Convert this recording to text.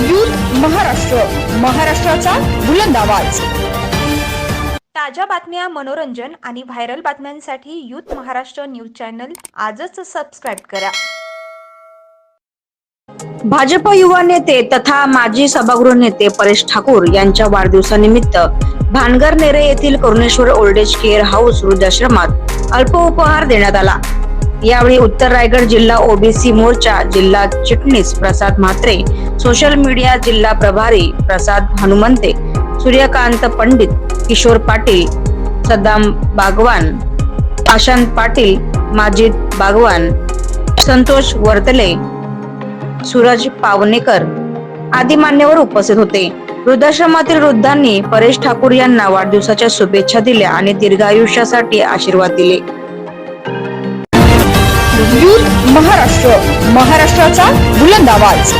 Youth Maharashtra. महाराष्ट्राचा बुलंद आवाज. ताज्या बातम्या मनोरंजन आणि व्हायरल बातम्यांसाठी यूथ महाराष्ट्र न्यूज चॅनल आजच सबस्क्राईब करा. भाजप युवा नेते तथा माजी सभागृह नेते परेश ठाकूर यांच्या वाढदिवसानिमित्त भानगर नेरे येथील करुणेश्वर ओल्डेज केअर हाऊस वृद्धाश्रमात अल्प उपहार देण्यात आला. यावेळी उत्तर रायगड जिल्हा ओबीसी मोर्चा जिल्हा चिटणीस प्रसाद म्हात्रे सोशल मीडिया जिल्हा प्रभारी प्रसाद हनुमंते सूर्यकांत पंडित किशोर पाटील सद्दाम बागवान आशांत पाटील माजिद बागवान संतोष वर्तले सूरज पावनेकर आदी मान्यवर उपस्थित होते. वृद्धाश्रमातील वृद्धांनी परेश ठाकूर यांना वाढदिवसाच्या शुभेच्छा दिल्या आणि दीर्घायुष्यासाठी आशीर्वाद दिले. महाराष्ट्र महाराष्ट्राचा बुलंद आवाज.